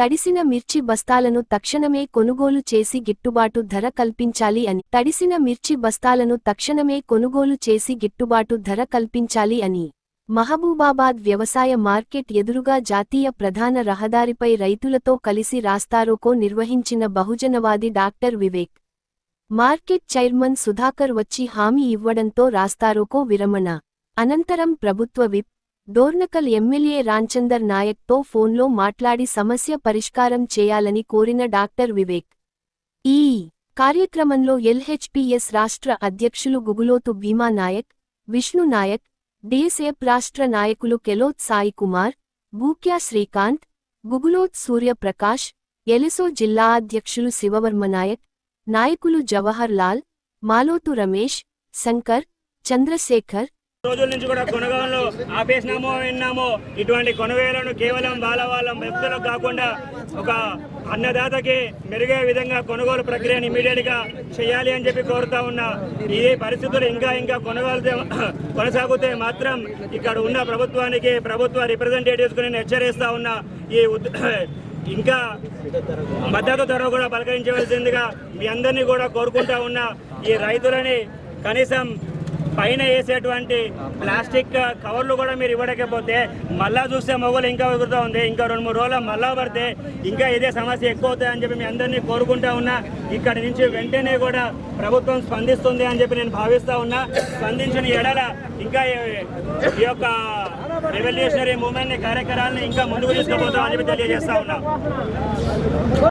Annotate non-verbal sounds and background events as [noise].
తడిసిన మిర్చి బస్తాలను తక్షణమే కొనుగోలు చేసి గిట్టుబాటు ధర కల్పించాలి అని తడిసిన మిర్చి బస్తాలను తక్షణమే కొనుగోలు చేసి గిట్టుబాటు ధర కల్పించాలి అని. మహబూబాబాద్ వ్యవసాయ మార్కెట్ ఎదురుగా జాతీయ ప్రధాన రహదారిపై రైతులతో కలిసి రాస్తారోకో నిర్వహించిన బహుజనవాది doctor Vivek. Market chairman Sudhakar వచ్చి హామీ ఇవ్వడంతో రాస్తారోకో విరమణ. అనంతరం ప్రభుత్వ విప్ డోర్నకల్ ఎమ్మెల్యే రాంచందర్ నాయక్తో ఫోన్లో మాట్లాడి సమస్య పరిష్కారం చేయాలని కోరిన డాక్టర్ వివేక్. ఈ కార్యక్రమంలో ఎల్హెచ్పిఎస్ రాష్ట్ర అధ్యక్షులు గుగులోతు భీమా నాయక్ విష్ణు నాయక్ డిఎస్ఎఫ్ రాష్ట్ర నాయకులు కెలోత్ సాయి కుమార్ బూక్యా శ్రీకాంత్ గుగులోత్ సూర్యప్రకాష్ ఎలిసో జిల్లా అధ్యక్షులు శివవర్మ నాయక్ నాయకులు జవహర్ లాల్ మాలోతు రమేష్ శంకర్ చంద్రశేఖర్ రోజుల నుంచి కూడా కొనగోలు ఆపేసినామో విన్నామో ఇటువంటి కొనవేలను కేవలం వాళ్ళ వాళ్ళ వ్యక్తులకు కాకుండా ఒక అన్నదాతకి మెరుగే విధంగా కొనుగోలు ప్రక్రియను ఇమీడియట్గా చేయాలి అని చెప్పి కోరుతా ఉన్నా. ఈ పరిస్థితులు ఇంకా ఇంకా కొనుగోలు కొనసాగితే మాత్రం ఇక్కడ ఉన్న ప్రభుత్వానికి ప్రభుత్వ రిప్రజెంటేటివ్స్కు నేను హెచ్చరిస్తా ఉన్నా. ఈ [clears throat] ఇంకా మద్దతు ధర కూడా పలకరించవలసిందిగా మీ అందరినీ కూడా కోరుకుంటా ఉన్నా. ఈ రైతులని కనీసం పైన వేసేటువంటి ప్లాస్టిక్ కవర్లు కూడా మీరు ఇవ్వడకపోతే మళ్ళా చూస్తే మొగలు ఇంకా ఎగురుతూ ఉంది. ఇంకా రెండు మూడు రోజులు మళ్ళా పడితే ఇంకా ఇదే సమస్య ఎక్కువ అవుతాయి అని చెప్పి మీ అందరినీ కోరుకుంటా ఉన్నా. ఇక్కడి నుంచి వెంటనే కూడా ప్రభుత్వం స్పందిస్తుంది అని చెప్పి నేను భావిస్తా ఉన్నా. స్పందించిన ఎడల ఇంకా ఈ- యొక్క రెవల్యూషనరీ మూమెంట్ కార్యక్రమాలను ఇంకా ముందుకు తీసుకుపోతామని చెప్పి తెలియజేస్తా ఉన్నా.